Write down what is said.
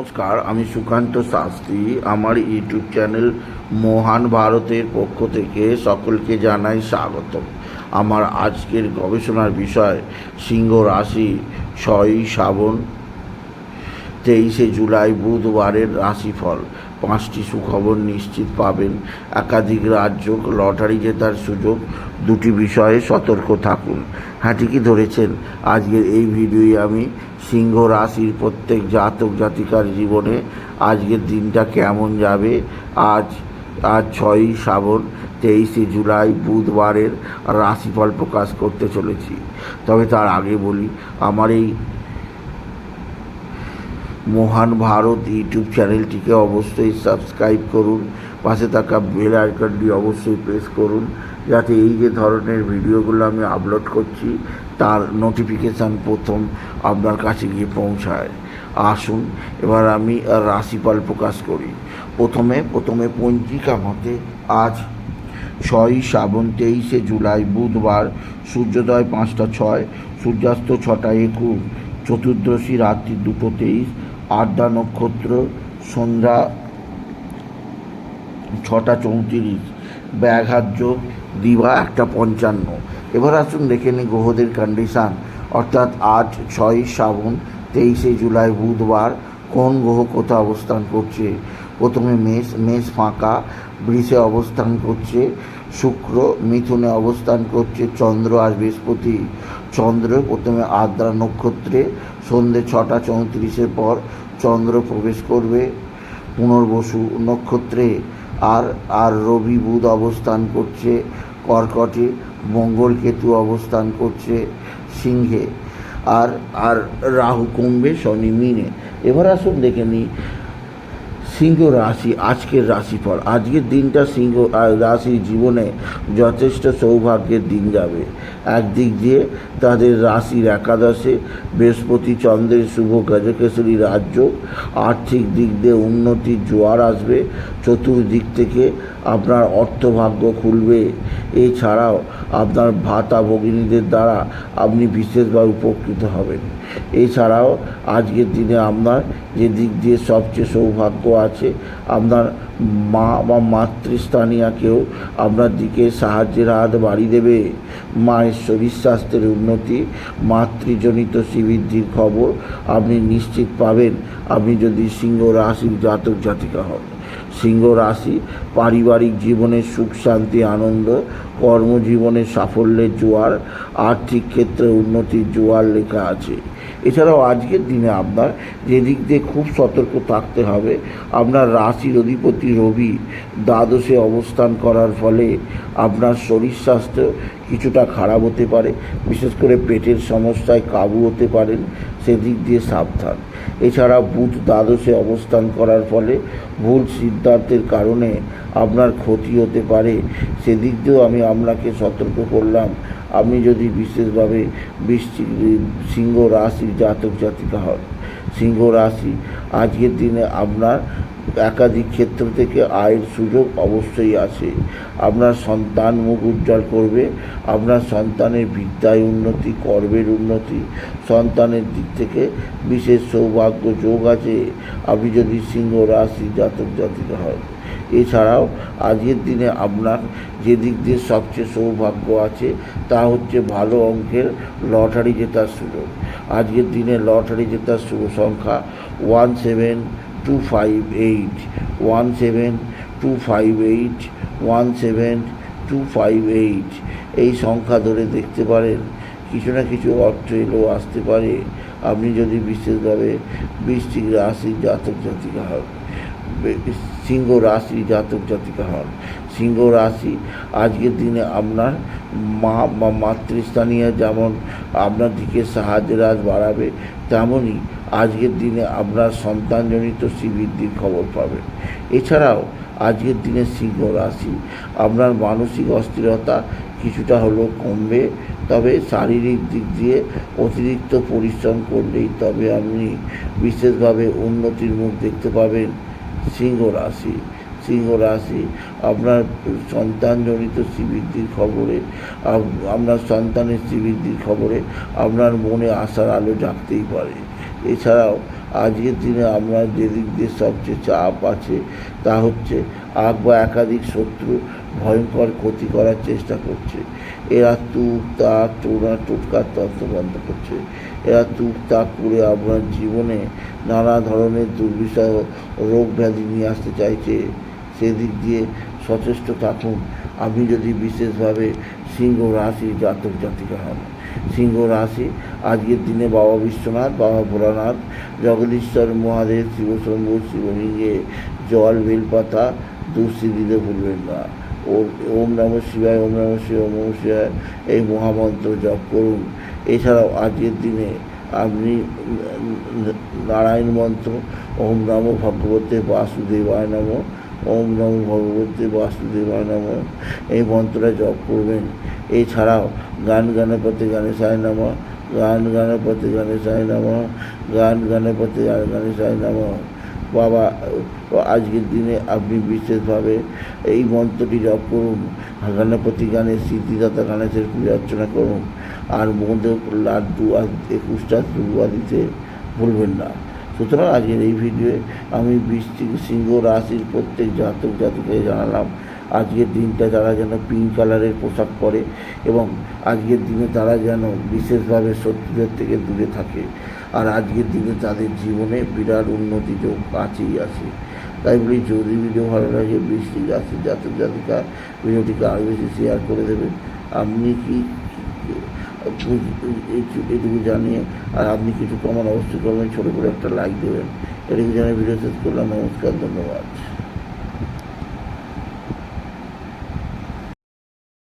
নমস্কার, আমি সুকান্ত শাস্ত্রী। আমার ইউটিউব চ্যানেল মহান ভারতের পক্ষ থেকে সকলকে জানাই স্বাগত আমার আজকের গবেষণার বিষয়, সিংহ রাশি ছয়ই শ্রাবণ, তেইশে জুলাই বুধবারের রাশিফল। পাঁচটি সুখবর নিশ্চিত পাবেন। একাধিক রাজ্য লটারি জেতার সুযোগ দুটি বিষয়ে সতর্ক থাকুন। হ্যাঁ ঠিকই ধরেছেন? আজকের এই ভিডিওয়ে আমি সিংহ রাশির প্রত্যেক জাতক জাতিকার জীবনে আজকের দিনটা কেমন যাবে? আজ আজ ছয়ই শ্রাবণ, তেইশে জুলাই, বুধবারের রাশিফল প্রকাশ করতে চলেছি। তবে তার আগে বলি, আমার এই মহান ভারত ইউটিউব চ্যানেলটিকে অবশ্যই সাবস্ক্রাইব করুন। পাশে থাকা বেল আইকনটি অবশ্যই প্রেস করুন, যাতে এই যে ধরনের ভিডিওগুলো আমি আপলোড করছি, তার নোটিফিকেশান প্রথম আপনার কাছে গিয়ে পৌঁছায়। আসুন, এবার আমি রাশিফল প্রকাশ করি। প্রথমে প্রথমে পঞ্জিকা মতে আজ ছয়ই শ্রাবণ তেইশে জুলাই বুধবার, সূর্যোদয় পাঁচটা ছয়, সূর্যাস্ত ছটা একুশ, চতুর্দশী রাত্রি দুটো তেইশ, আড্ডা নক্ষত্র, সন্ধ্যা ছটা চৌত্রিশ, ব্যাঘাত যোগ, দিবা একটা পঞ্চান্ন। এবার আসুন দেখে নিই গ্রহদের কন্ডিশান অর্থাৎ আজ ছয় শ্রাবণ, তেইশে জুলাই বুধবার, কোন গ্রহ কোথায় অবস্থান করছে? প্রথমে মেষ মেষ ফাঁকা, বৃষে অবস্থান করছে, শুক্র মিথুনে অবস্থান করছে, চন্দ্র আর বৃহস্পতি। চন্দ্র প্রথমে আদ্রা নক্ষত্রে, সন্ধে ছটা চৌত্রিশের পর চন্দ্র প্রবেশ করবে পুনর্বসু নক্ষত্রে। আর আর রবি বুধ অবস্থান করছে, কর্কটে, মঙ্গল কেতু অবস্থান করছে, সিংহে। আর আর রাহু কুম্ভে, শনি মিনে। এবার আসুন দেখে নিই, সিংহ রাশি, আজকের রাশিফল। আজকের দিনটা সিংহ রাশির জীবনে যথেষ্ট সৌভাগ্যের দিন যাবে। একদিক দিয়ে তাদের রাশির একাদশে বৃহস্পতি চন্দ্রের শুভ গজকেশরী রাজ্য। আর্থিক দিক দিয়ে উন্নতির জোয়ার আসবে। চতুর্দিক থেকে আপনার অর্থভাগ্য খুলবে। এছাড়াও আপনার ভাতা ভগিনীদের দ্বারা আপনি বিশেষভাবে উপকৃত হবেন। এছাড়াও আজকের দিনে আপনার যে দিক দিয়ে সবচেয়ে সৌভাগ্য আছে, আপনার মা বা মাতৃস্থানীয় কেউ আপনার দিকে সাহায্যের হাত বাড়ি দেবে। মায়ের শরীর স্বাস্থ্যের উন্নতি, মাতৃজনিত শ্রীবৃদ্ধির খবর আপনি নিশ্চিত পাবেন। আপনি যদি সিংহ রাশির জাতক জাতিকা হন। সিংহ রাশি পারিবারিক জীবনের সুখ, শান্তি, আনন্দ কর্মজীবনের সাফল্যের জোয়ার, আর্থিক ক্ষেত্রে উন্নতির জোয়ার লেখা আছে। এছাড়াও আজকের দিনে আপনার যেদিক দিয়ে খুব সতর্ক থাকতে হবে, আপনার রাশির অধিপতি রবি দ্বাদশে অবস্থান করার ফলে আপনার শরীর স্বাস্থ্য কিছুটা খারাপ হতে পারে, বিশেষ করে পেটের সমস্যায় কাবু হতে পারেন, সেদিক দিয়ে সাবধান। এছাড়া বুধ দ্বাদশে অবস্থান করার ফলে ভুল সিদ্ধান্তের কারণে আপনার ক্ষতি হতে পারে। সেদিক দিয়েও আমি আপনাকে সতর্ক করলাম, আপনি যদি বিশেষভাবে বৃশ্চিক সিংহ রাশির জাতক জাতিকা হন, সিংহ রাশি, আজকের দিনে আপনার একাধিক ক্ষেত্র থেকে আয়ের সুযোগ অবশ্যই আছে। আপনার সন্তান মুখ উজ্জ্বল করবে, আপনার সন্তানের বিদ্যায় উন্নতি, কর্মের উন্নতি, সন্তানের দিক থেকে বিশেষ সৌভাগ্য যোগ আছে। আপনি যদি সিংহ রাশি জাতক জাতিকা হন, এছাড়াও আজকের দিনে আপনার যে দিক দিয়ে সবচেয়ে সৌভাগ্য আছে, তা হচ্ছে ভালো অঙ্কের লটারি জেতার সুযোগ। আজকের দিনে লটারি জেতার শুভ সংখ্যা one seven two five eight one seven two five eight one seven two five eight এই সংখ্যা ধরে দেখতে পারেন। কিছু না কিছু অর্থ এলেও আসতে পারে। আপনি যদি বিশেষভাবে বৃষ্টিক রাশির জাতক জাতিকা হন, সিংহ রাশি জাতক জাতিকা হন, সিংহ রাশি আজকের দিনে আপনার মা বা মাতৃস্থানীয় যেমন আপনার দিকে সাহায্যের হাত বাড়াবে, তেমনই আজকের দিনে আপনার সন্তানজনিত শ্রীবৃদ্ধির খবর পাবেন। এছাড়াও, আজকের দিনে সিংহ রাশি, আপনার মানসিক অস্থিরতা কিছুটা হলেও কমবে, তবে শারীরিক দিক দিয়ে অতিরিক্ত পরিশ্রম করলেই তবে আপনি বিশেষভাবে উন্নতির মুখ দেখতে পাবেন সিংহ রাশি। সিংহ রাশি, আপনার সন্তানজনিত শ্রীবৃদ্ধির খবরে আপনার সন্তানের শ্রীবৃদ্ধির খবরে আপনার মনে আশার আলো জাগতেই পারে। এছাড়াও আজকের দিনে আমরা যেদিক দিয়ে সবচেয়ে চাপ আছে, তা হচ্ছে আগ বা একাধিক শত্রু ভয়ঙ্কর ক্ষতি করার চেষ্টা করছে। এরা তুক, তাক, টোনা টোটকার তত্ত্ব বন্ধ করছে। এরা তুক, তাক করে আপনার জীবনে নানা ধরনের দুর্বিষহ রোগ ব্যাধি নিয়ে আসতে চাইছে। সেদিক দিয়ে সচেষ্ট থাকুন। আপনি যদি বিশেষভাবে সিংহ রাশি জাতক জাতিকা হন সিংহ রাশি। আজকের দিনে বাবা বিশ্বনাথ, বাবা ভোলানাথ, জগদীশ্বর মহাদেব, শিবশম্ভু, শিবলিঙ্গে, জল, বেলপাতা দুশ্রী দিতে ভুলবেন না। ওম নম শিবায়, ওম নম শিবায়, ওম নম শিবায়। এই মহামন্ত্র জপ করুন। এছাড়াও আজকের দিনে আপনি নারায়ণ মন্ত্র, ওম নম ভগবতে বাসুদেবায় নম, ওম নম ভগবতে বাসুদেবায় নম, এই মন্ত্রটা জপ করবেন। এছাড়াও গান গণপতি গণেশায় নম। গান গণপতি গণেশায় নম। গান গণপতি গণেশায় নম। বাবা, আজকের দিনে আপনি বিশেষভাবে এই মন্ত্রটি জপ করুন। গণপতি গানের সিদ্ধিদাতা গণেশের পূজা অর্চনা করুন। আর মধ্যে লাড্ডু আর একুশটা দুর্বা দিতে ভুলবেন না। সুতরাং আজকের এই ভিডিওয়ে আমি বৃষ্টি সিংহ রাশির প্রত্যেক জাতক, জাতিকাকে জানালাম আজকের দিনটা তারা যেন পিঙ্ক কালারের পোশাক পরে এবং আজকের দিনে তারা যেন বিশেষভাবে শত্রুদের থেকে দূরে থাকে। আর আজকের দিনে তাদের জীবনে বিরাট উন্নতি যোগ কাছেই আছে। তাই বলি, যদি ভিডিও ভালো লাগে বৃষ্টি রাশির জাতক জাতিকা ভিডিওটিকে আরও বেশি শেয়ার করে দেবেন আপনি কি এটুকু জানিয়ে, আর আপনি কিছু কমান অবশ্যই করবেন, ছোটো করে একটা লাইক দেবেন। এটুকু জানিয়ে ভিডিও শেষ করলাম। নমস্কার, ধন্যবাদ।